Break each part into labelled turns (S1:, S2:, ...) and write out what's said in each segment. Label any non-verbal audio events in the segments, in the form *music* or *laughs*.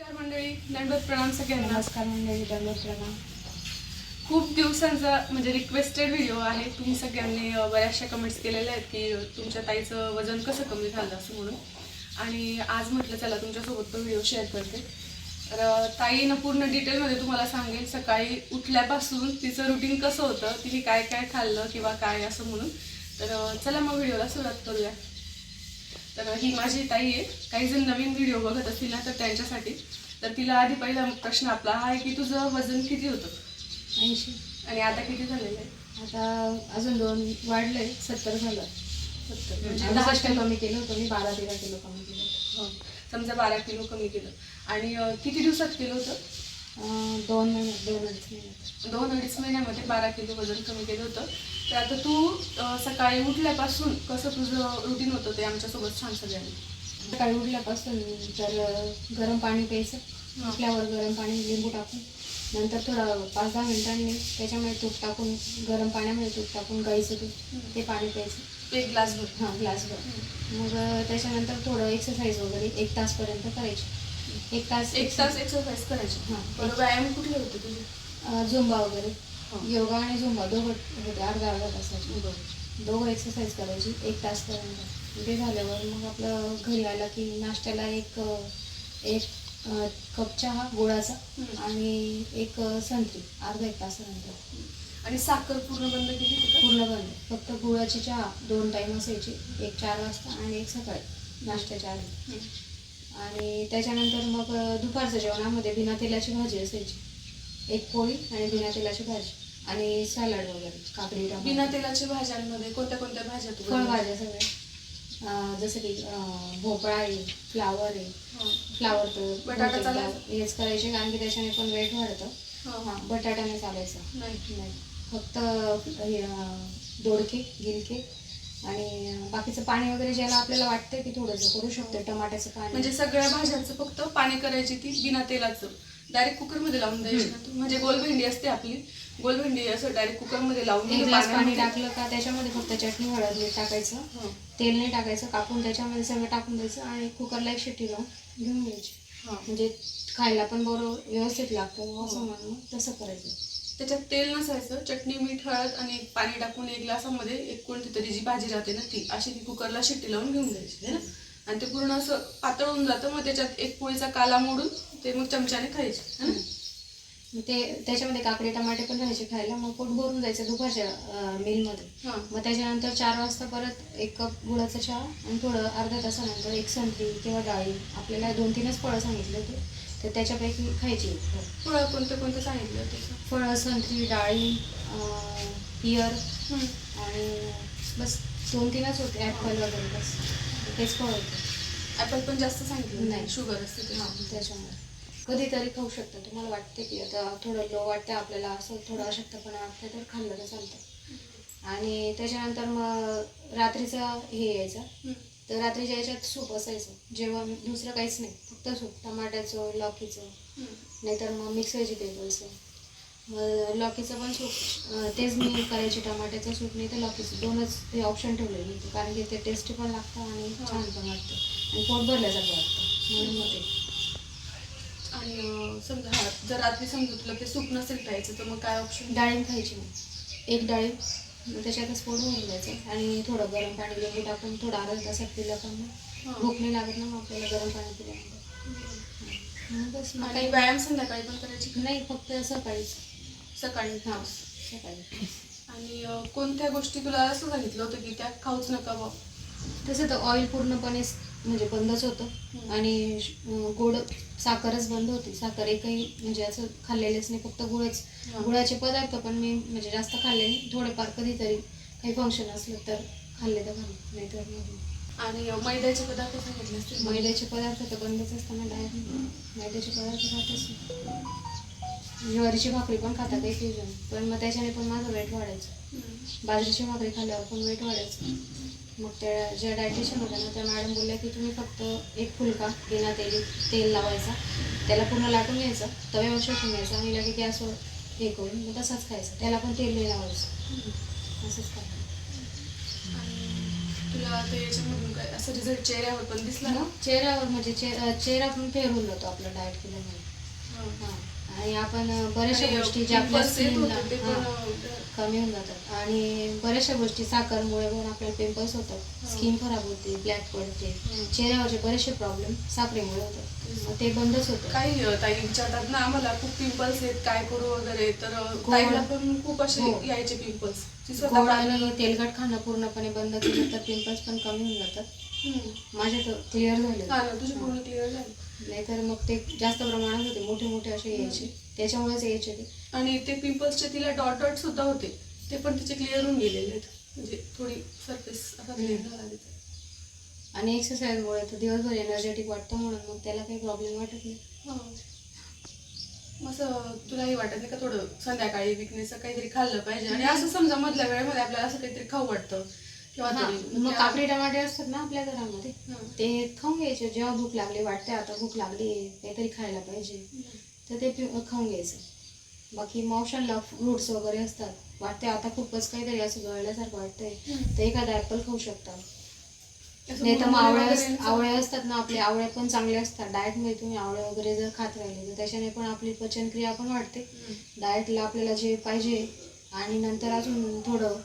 S1: नमस्कार मंडळी दंडवत प्रणाम सगळ्यांना.
S2: नमस्कार मंडळी दंडवत प्रणाम.
S1: खूप दिवसांचा म्हणजे रिक्वेस्टेड व्हिडिओ आहे. तुम्ही सगळ्यांनी बऱ्याचशा कमेंट्स केलेल्या आहेत की तुमच्या ताईचं वजन कसं कमी झालं असं म्हणून. आणि आज म्हटलं चला तुमच्यासोबत तो व्हिडिओ शेअर करते. तर अं, ताई ना पूर्ण डिटेलमध्ये तुम्हाला सांगेल सकाळी उठल्यापासून तिचं रुटीन कसं होतं तिने काय काय खाल्लं किंवा काय असं म्हणून. तर चला मग व्हिडिओला सुरुवात करूया. तर ही माझी ताई आहे. काही जण नवीन व्हिडिओ बघत असतील ना तर त्यांच्यासाठी. तर तिला आधी पहिला प्रश्न आपला हा आहे की तुझं वजन किती होतं?
S2: ऐंशी.
S1: आणि आता किती झालेलं आहे?
S2: आता अजून दोन वाढलंय सत्तर झालं.
S1: सत्तर. म्हणजे
S2: दहा
S1: दहा
S2: टक्के कमी केलं होतं मी बारा तेरा किलो कमी केलं होतं.
S1: हं. समजा बारा किलो कमी केलं. आणि किती दिवसात केलं होतं?
S2: दोन महिन्यात दोन अडीच महिन्यात
S1: दोन अडीच महिन्यामध्ये बारा किलो वजन कमी केलं होतं. तर आता तू सकाळी उठल्यापासून कसं तुझं रुटीन होतं ते आमच्यासोबत सांग सगळ्यांनी.
S2: सकाळी उठल्यापासून तर गरम पाणी प्यायचं. उठल्यावर गरम पाणी लिंबू टाकून. नंतर थोडं पाच दहा मिनिटांनी त्याच्यामध्ये तूप टाकून गरम पाण्यामध्ये तूप टाकून गाईचं दूध ते पाणी प्यायचं.
S1: एक ग्लास भर.
S2: हां ग्लासभर मग अं, त्याच्यानंतर थोडं एक्सरसाइज वगैरे एक तासपर्यंत करायची. एक तास
S1: एक तास एक्सरसाइज करायची.
S2: हां.
S1: बरं व्यायाम कुठले होते तुझे?
S2: झुंबा वगैरे. योगा आणि झुंबा दोघं होते अर्धा अर्धा तासाचे दोघं एक्सरसाइज करायची एक तासपर्यंत ते झाल्यावर मग आपलं घरी आला की नाश्त्याला एक एक कप चहा गुळाचा. आणि एक संत्री अर्धा एक तासानंतर
S1: आणि साखर पूर्ण बंद केली
S2: पूर्ण बंद. फक्त गुळाची चहा दोन टाईम असायची एक चार वाजता आणि एक सकाळी नाश्त्याच्या आधी. आणि त्याच्यानंतर मग अं, दुपारच्या जेवणामध्ये बिना तेलाची भाजी असायची. एक पोळी आणि बिना तेलाची भाजी. आणि सॅलड वगैरे काकडी टमाटर.
S1: बिना तेलाच्या भाज्यांमध्ये कोणत्या कोणत्या भाज्या तू बनवते?
S2: फळभाज्या सगळ्या जसं की अं, भोपळा आहे फ्लावर आहे
S1: हं.
S2: फ्लावर तर
S1: बटाटा?
S2: हेच करायचे कारण की त्याच्याने पण वेट वाढतं
S1: हं.
S2: हां बटाटा नाही चालायचा
S1: नाही
S2: नाही फक्त हे, अं, दोडके गिलके आणि अं, बाकीचं पाणी वगैरे ज्याला आपल्याला वाटतं की थोडंसं करू शकतो टमाट्याचं पाणी
S1: म्हणजे सगळ्या भाज्यांचं फक्त पाणी करायची ती बिना तेलाचं डायरेक्ट कुकरमध्ये लावून द्यायची ना तू म्हणजे गोल भेंडी असते आपली गोल भेंडी असं डायरेक्ट कुकरमध्ये लावून
S2: एक
S1: मग
S2: ग्लास पाणी टाकलं का त्याच्यामध्ये फक्त चटणी हळद मीठ टाकायचं.
S1: हं.
S2: तेल नाही टाकायचं कापून त्याच्यामध्ये सगळं टाकून द्यायचं आणि कुकरला एक शिट्टी लावून घेऊन घ्यायची.
S1: हं.
S2: म्हणजे खायला पण बरोबर व्यवस्थित लागतं असं म्हणून तसं करायचं.
S1: त्याच्यात तेल नसायचं चटणी मीठ हळद आणि पाणी टाकून एक ग्लासामध्ये एक कोणती तरी जी भाजी राहते ना ती अशी ती कुकरला शिट्टी लावून घेऊन द्यायची है ना? आणि ते पूर्ण असं पातळ होऊन जातं मग त्याच्यात एक पोळीचा काला मोडून ते मग चमच्याने खायचे है
S2: ते त्याच्यामध्ये काकडे टमाटे पण राहायचे खायला. मग पोट भरून जायचं दुपारच्या मीलमध्ये
S1: हां.
S2: मग त्याच्यानंतर चार वाजता परत एक कप गुळाचा चहा आणि थोडं अर्ध्या तासानंतर एक संत्री किंवा डाळी. आपल्याला दोन तीनच फळं सांगितले होते. तर त्याच्यापैकी खायची एक फळ.
S1: कोणतं कोणतं सांगितलं तसं
S2: फळं संत्री डाळी पियर. आणि बस दोन तीनच होते. ॲपल वगैरे बस. तेच फळ होते.
S1: ॲपल पण जास्त सांगितलं
S2: नाही.
S1: शुगर असते ते.
S2: हां त्याच्यामुळे. कधीतरी खाऊ शकता. तुम्हाला वाटते की आता थोडं लो वाटतं आपल्याला असं थोडं अशक्तपणा वाटतं तर खाल्लं तर चालतं. आणि त्याच्यानंतर मग रात्रीचं हे यायचं. तर रात्रीच्या याच्यात सूप असायचं. जेव्हा दुसरं काहीच नाही फक्त सूप टमाट्याचं लॉकीचं. नाहीतर मग मिक्स व्हेजिटेबल्सचं मग लॉकीचं पण सूप तेच मी करायचे टमाट्याचं सूप नाही तर लॉकीचं. दोनच हे ऑप्शन ठेवलेले होते कारण की ते टेस्टी पण लागतं आणि छान पण वाटतं आणि पोट भरल्यासारखं वाटतं. म्हणून मग ते.
S1: अं, समजा जर रात्री समजा तुला ते सूप नसेल प्यायचं तर मग काय ऑप्शन
S2: डाळिंब खायची एक डाळिंब त्याच्यातच पोट भरून जायचं आणि थोडं गरम पाणी लिंबू टाकून थोडं अर्धा तासात पिलं का मग. भूक नाही लागत ना मग आपल्याला गरम पाणी पिल्यानंतर. काही
S1: व्यायाम संध्याकाळी पण करायची?
S2: नाही फक्त सकाळीच.
S1: सकाळी.
S2: हां सकाळी.
S1: आणि कोणत्या गोष्टी तुला असं सांगितलं होतं की त्या खाऊच नका बा
S2: तसं तर ऑइल पूर्णपणे म्हणजे बंदच होतं. आणि गोड साखरच बंद होती. साखर एकही म्हणजे असं खाल्लेलेच नाही. फक्त गुळच. गुळाचे पदार्थ पण मी म्हणजे जास्त खाल्ले नाही. थोडेफार कधीतरी काही फंक्शन असलं तर खाल्ले तर खाल्ले. नाही. तर.
S1: आणि मैद्याचे पदार्थ सांगितले असतील?
S2: मैद्याचे पदार्थ तर बंदच असताना डायट मैद्याचे पदार्थ खातच नाही ज्वारीची भाकरी पण खाता काही फ्युजन पण मग त्याच्याने पण माझं वेट वाढायचं. बाजरीची भाकरी खाल्ल्यावर पण वेट वाढायचं. मग त्या ज्या डायटिशियन होत्या ना त्या मॅडम बोलल्या की तुम्ही फक्त एक फुलका बिना तेल तेल लावायचा. त्याला पूर्ण लाटून घ्यायचं तव्यावर शेकून घ्यायचं. आणि लगे गॅसवर हे करून मग तसाच खायचं. त्याला पण तेल नाही लावायचं. असंच खायचं.
S1: आणि तुला आता याच्यामधून काय असं रिझल्ट चेहऱ्यावर पण दिसला ना?
S2: चेहऱ्यावर म्हणजे चे- अं, चेहरा पण फेर होऊन जातो आपला डाएट केल्यामुळे.
S1: हा.
S2: हा. आणि आपण बऱ्याचशा गोष्टी ज्या आपल्या स्किनला कमी होऊन जातात आणि बऱ्याचशा गोष्टी साखरमुळे पण आपल्याला पिंपल्स होतात
S1: हो.
S2: स्किन खराब होते ब्लॅक पडते
S1: हम्म.
S2: चेहऱ्यावरचे बरेचसे प्रॉब्लेम साखरेमुळे होतात मग ते बंदच होतं
S1: काही ताई विचारतात ना आम्हाला खूप पिंपल्स आहेत काय करू वगैरे तर. ताईला पण खूप असे
S2: हो.
S1: यायचे पिंपल्स
S2: गोड आणि. तेलकट खाणं पूर्णपणे बंद केलं तर पिंपल्स पण कमी होऊन जातात
S1: हम्म.
S2: माझे तर क्लिअर झाले
S1: हा तुझी पूर्ण क्लिअर झाली
S2: नाहीतर मग ते जास्त प्रमाणात होते मोठे मोठे असे यायचे. त्याच्यामुळेच यायचे ते.
S1: आणि ते पिंपल्सचे तिला डॉट डॉट सुद्धा होते. ते पण तिचे क्लिअर होऊन गेलेले आहेत. म्हणजे थोडी सरफेस असा क्लिअर झाला तिचा
S2: आणि एक्सरसाइजमुळे तर दिवसभर एनर्जेटिक वाटतं म्हणून मग त्याला काही प्रॉब्लेम वाटत नाही.
S1: हा. मग असं तुलाही वाटत नाही का थोडं संध्याकाळी विकनेस काहीतरी खाल्लं पाहिजे. आणि असं समजा मधल्या वेळेमध्ये आपल्याला असं काहीतरी खाऊ वाटतं. किंवा
S2: हा,
S1: तरी
S2: मग काकडी टमाटे असतात ना आपल्या घरामध्ये
S1: हा.
S2: ते खाऊन घ्यायचे. जेव्हा भूक लागली वाटते आता भूक लागली काहीतरी खायला पाहिजे. तर ते खाऊन घ्यायचं. बाकी मॉशनला फ्रुट्स वगैरे असतात. वाटते आता खूपच काहीतरी असं गळल्यासारखं वाटतंय. तर एखादा ऍपल खाऊ शकता.
S1: असं
S2: नाही तर मग
S1: मुरमुरे
S2: आवळे
S1: वगैरे
S2: अस- आवळे असतात ना आपले. आवळे पण चांगले असतात. डाएटमध्ये तुम्ही आवळे वगैरे जर खात राहिले तर त्याच्याने पण आपली पचनक्रिया पण वाढते. डाएटला आपल्याला जे पाहिजे आणि नंतर अजून थोडं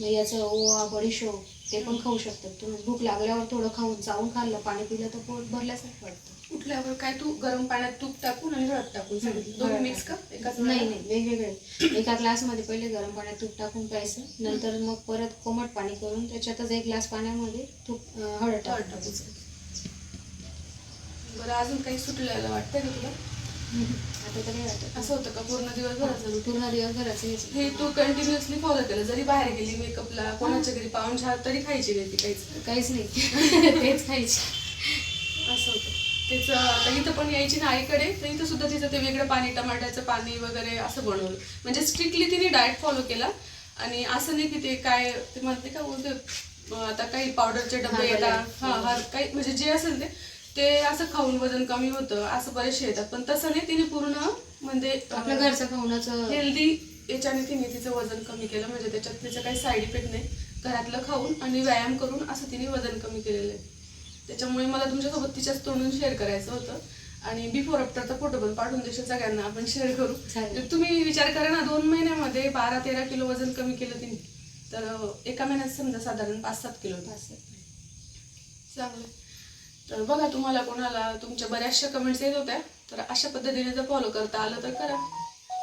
S2: याचं ओवा बडीशोप ते पण खाऊ शकतात तुम्ही. भूक लागल्यावर थोडं खाऊन चावून खाल्लं पाणी पिलं तर पोट भरल्यासारखं वाटतं.
S1: उठल्यावर काय तू गरम पाण्यात तूप टाकून आणि हळद टाकून दोन्ही मिक्स का? एकाच
S2: नाही? नाही वेगवेगळे. एका ग्लासमध्ये पहिले गरम पाण्यात तूप टाकून प्यायचं. नंतर मग परत कोमट पाणी करून त्याच्यातच एक ग्लास पाण्यामध्ये तूप हळद
S1: हळद
S2: टाकून.
S1: बरं अजून काही सुटलेलं वाटतंय का तुला?
S2: आता तरी वाटत
S1: असं होतं का? पूर्ण दिवसभराचं?
S2: पूर्ण दिवसभराचं हेच.
S1: हे तू कंटिन्युअसली फॉलो केलं. जरी बाहेर गेली मेकअपला कोणाच्या घरी पाहुणचार तरी खायची नाही ती काहीच.
S2: काहीच नाही. *laughs* तेच खायचे.
S1: असं होतं. तिचं आता इथं पण यायची ना आईकडे तर इथं सुद्धा तिचं ते वेगळं पाणी टमाट्याचं पाणी वगैरे असं बनवलं. म्हणजे स्ट्रिक्टली तिने डाएट फॉलो केला. आणि असं नाही की ते काय ते म्हणते का बोलते आता काही पावडरचे डबे येतात. हा हा काही म्हणजे जे असेल ते. ते असं खाऊन वजन कमी होतं असं बरेचसे येतात. पण तसं नाही तिने पूर्ण म्हणजे
S2: आपल्या घरचं खाऊनच
S1: हेल्दी याच्याने तिने तिचं वजन कमी केलं. म्हणजे त्याच्यात तिचं काही साईड इफेक्ट नाही. घरातलं खाऊन आणि व्यायाम करून असं तिने वजन कमी केलेलं आहे. त्याच्यामुळे मला तुमच्यासोबत तिच्याच तोंडून शेअर करायचं होतं. आणि बिफोर आफ्टरचा फोटो पण पाठवून देशील सगळ्यांना आपण शेअर करू. तुम्ही विचार करा ना दोन महिन्यामध्ये बारा तेरा किलो वजन कमी केलं तिने. तर एका महिन्यात समजा साधारण पाच सात किलो. चांगलं तर बघा तुम्हाला कोणाला तुमच्या बऱ्याचशा कमेंट्स येत होत्या. तर अशा पद्धतीने जर फॉलो करता आलं तर करा.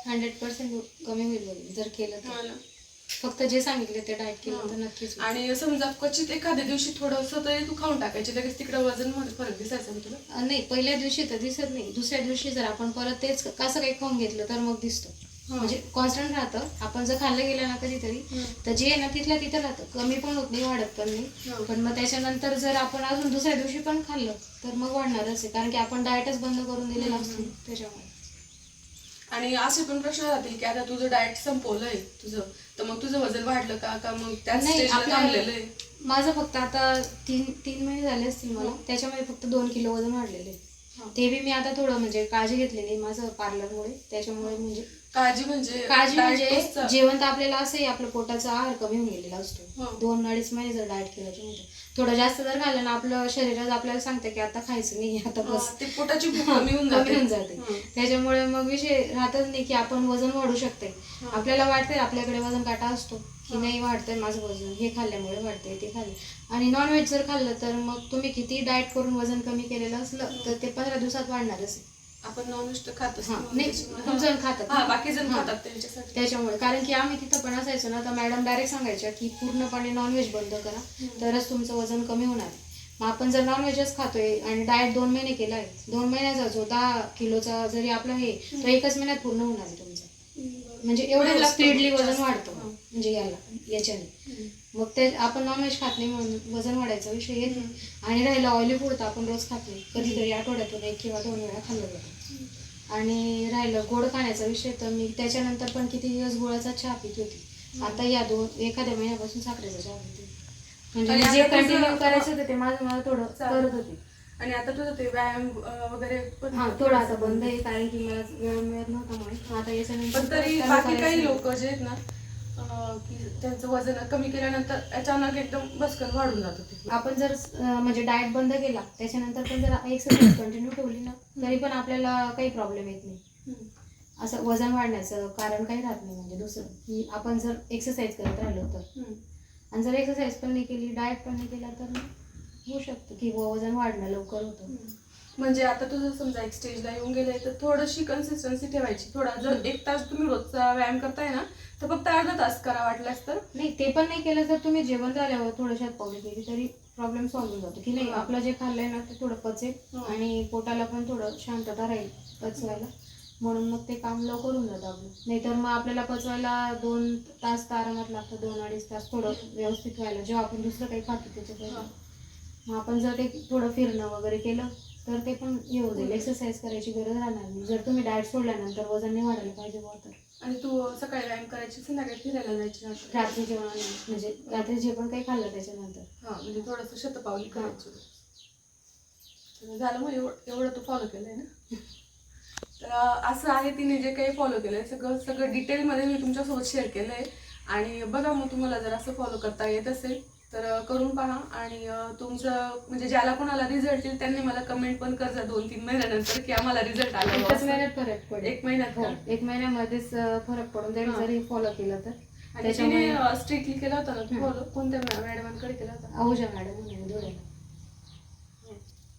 S2: हंड्रेड पर्सेंट कमी होईल जर केलं तर.
S1: मला
S2: फक्त जे सांगितले ते डाएट केलं तर नक्कीच.
S1: आणि समजा क्वचित एखाद्या दिवशी थोडंसं तरी तू खाऊन टाकायचे लगेच तिकडे वजनमध्ये फरक दिसायचा ना तुला?
S2: नाही पहिल्या दिवशी तर दिसत नाही. दुसऱ्या दिवशी जर आपण परत तेच कसं काही खाऊन घेतलं तर मग दिसतो. म्हणजे कॉन्स्टंट राहतं. आपण जर खाल्लं गेलं ना कधीतरी तर जे आहे ना तिथल्या तिथं राहतं. कमी पण होत नाही वाढत पण नाही. पण मग त्याच्यानंतर जर आपण अजून दुसऱ्या दिवशी पण खाल्लं तर मग वाढणारच आहे. कारण की आपण डाएटच बंद करून दिलेला असतो त्याच्यामुळे.
S1: आणि असे पण प्रश्न राहतील की आता तुझं डाएट संपवलंय तुझं तर मग तुझं वजन वाढलं का? का मग त्याच
S2: नाही,
S1: थांबलेलं आहे?
S2: माझं फक्त आता तीन तीन महिने झाले असतील मला.
S1: हं.
S2: त्याच्यामध्ये फक्त दोन किलो वजन वाढलेले. ते बी मी आता थोडं म्हणजे काळजी घेतलेली माझं पार्लरमुळे त्याच्यामुळे म्हणजे
S1: काळजी म्हणजे
S2: काळजी म्हणजे जेवण तर आपल्याला असंही आपलं पोटाचा आहार कमी होऊन गेलेला
S1: हं.
S2: असतो दोन अडीच महिने जर डाएट केलं तर म्हणजे. थोडं जास्त जर खाल्लं ना आपलं शरीरात आपल्याला सांगते की आता खायचं नाही आता बस.
S1: हा, ते पोटाची भूक कमी होऊन *laughs*
S2: कमी
S1: जाते
S2: होऊन जाते.
S1: हं.
S2: त्याच्यामुळे मग विषय राहतच नाही की आपण वजन वाढू शकते
S1: हं.
S2: आपल्याला वाटते आपल्याकडे वजन काटा असतो की नाही वाढतंय माझं वजन हे खाल्ल्यामुळे वाढतंय ते खाल्लं. आणि नॉनव्हेज जर खाल्लं तर मग तुम्ही किती डाएट करून वजन कमी केलेलं असलं तर ते पंधरा दिवसात वाढणारच आहे.
S1: आपण नॉनव्हेज तर खातच
S2: हा,
S1: नाही. त्याच्यामुळे-
S2: जण खातात.
S1: हा बाकी जण
S2: हा.
S1: खातात त्यांच्यासाठी
S2: त्याच्यामुळे कारण की आम्ही तिथं पण असायचो ना तर मॅडम डायरेक्ट सांगायच्या की पूर्णपणे नॉनव्हेज बंद करा
S1: हम्म.
S2: तरच तुमचं वजन कमी होणार आहे. मग आपण जर नॉनव्हेजच खातोय आणि डाएट दोन महिने केला आहे दोन महिन्याचा जो दहा किलोचा जरी आपला हे तो एकच महिन्यात पूर्ण होणार आहे तुमचा म्हणजे एवढं स्पीडली वजन. वाढतं. म्हणजे याला याच्याने. मग ते आपण नॉनव्हेज खात नाही म्हणून वजन वाढायचा विषय येत नाही. आणि राहिलं ऑइली फूड तर आपण रोज खात नाही. कधीतरी आठवड्यातून एक किंवा दोन वेळा खाल्लं जातं. आणि राहिलं गोड खाण्याचा विषय तर मी त्याच्यानंतर पण किती दिवस गुळाचा चहा पित होती. आता या दोन एखाद्या महिन्यापासून साखरेचा चहा पिते. म्हणजे जे कंटिन्यू करायचं होतं ते माझं मला थोडं. करत होते.
S1: आणि आता तुझं ते व्यायाम वगैरे
S2: हा थोडं आता बंद आहे कारण की मला वेळ मिळत नव्हता म्हणून. आता याच्यानंतर
S1: तरी बाकी काही. लोक जे आहेत ना की त्यांचं वजन कमी केल्यानंतर अचानक एकदम बसकन वाढून जातं ते
S2: आपण जर म्हणजे डाएट बंद केला त्याच्यानंतर पण जर एक्सरसाइज कंटिन्यू ठेवली ना तरी पण आपल्याला काही प्रॉब्लेम येत नाही. असं वजन वाढण्याचं कारण काही राहत नाही म्हणजे दुसरं. की आपण जर एक्सरसाइज करत राहिलो तर. आणि जर एक्सरसाइज पण नाही केली डाएट पण नाही केला तर होऊ शकतं की वजन वाढणं लवकर होतं.
S1: म्हणजे आता तुझं समजा एक स्टेजला येऊन गेलंय तर थोडीशी कन्सिस्टन्सी ठेवायची. थोडा जर एक तास तुम्ही रोजचा व्यायाम करताय ना तर फक्त अर्धा तास करा वाटल्यास तर
S2: नाही ते पण नाही केलं तर तुम्ही जेवण झाल्यावर थोडं पावली केली तरी प्रॉब्लेम सॉल्व्ह होऊन जातो. की नाही
S1: हा.
S2: आपलं जे खाल्लंय ना ते थोडं पचेल
S1: हा.
S2: आणि पोटाला पण थोडं शांतता राहील पचवायला. म्हणून मग ते काम लवकर होऊन जातं आपलं. नाहीतर मग आपल्याला पचवायला दोन तास तर आरामात लागतं दोन अडीच तास थोडं व्यवस्थित व्हायला. जेव्हा आपण दुसरं काही खातो त्याच्या
S1: हा.
S2: पहिले मग आपण जर ते थोडं फिरणं वगैरे केलं तर ते पण येऊ जाईल एक्सरसाइज करायची गरज राहणार नाही. जर तुम्ही डाएट सोडल्यानंतर वजन नाही वाढायला पाहिजे बुवा तर.
S1: आणि तू सकाळी व्यायाम करायची संध्याकाळी फिरायला जायची
S2: रात्री जेवण म्हणजे रात्री जे पण काही खाल्लं त्याच्यानंतर.
S1: हा म्हणजे थोडस शतपावली करायची. तर झालं मग एवढं एवढं तू फॉलो केलंय ना? *laughs* तर अं, असं आहे तिने जे काही फॉलो केलंय सगळं सगळं डिटेलमध्ये मी तुमच्यासोबत शेअर केलंय. आणि बघा मग तुम्हाला जर असं फॉलो करता येत असेल तर करून पहा आणि तुमचं म्हणजे ज्याला कोणाला रिझल्ट येईल त्यांनी मला कमेंट पण करजा दोन तीन महिन्यानंतर की आम्हाला रिझल्ट आला
S2: एकच
S1: असं.
S2: महिन्यात फरक पडेल
S1: एक महिन्यात
S2: हो? एक महिन्यामध्येच फरक पडून जाईल
S1: हा.
S2: जर फॉलो केलं तर
S1: आणि
S2: त्याच्यामुळे-
S1: तिने स्ट्रिक्टली केला होता ना
S2: हम्म.
S1: फॉलो कोणत्या मॅडमांकडे केला होता
S2: अहुजा मॅडम धुळ्याला.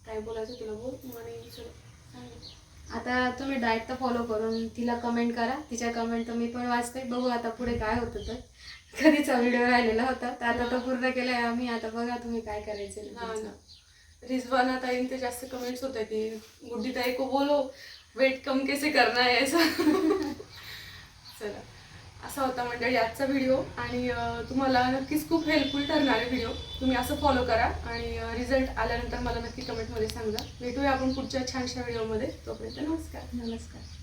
S1: काय बोलायचं तुला बोल आणि सांग.
S2: आता तुम्ही डाएट तर फॉलो करून तिला कमेंट करा तिच्या कमेंट तर मी पण वाचते बघू आता पुढे काय होतं तर कधीचा व्हिडिओ राहिलेला होता तर आता तो पूर्ण केलाय आम्ही. आता बघा तुम्ही काय करायचं
S1: हा. ना. रिजवाना ताईंचे जास्त कमेंट्स होते की गुड्डी ताई को बोलो वेट कम कैसे करना है ऐसा. चला. असा होता मंडळी आजचा व्हिडिओ आणि तुम्हाला नक्कीच खूप हेल्पफुल ठरणार आहे व्हिडिओ तुम्ही असं फॉलो करा. आणि रिझल्ट आल्यानंतर मला नक्की कमेंटमध्ये सांगा. भेटूया आपण पुढच्या छानशा व्हिडिओमध्ये तोपर्यंत नमस्कार.
S2: नमस्कार.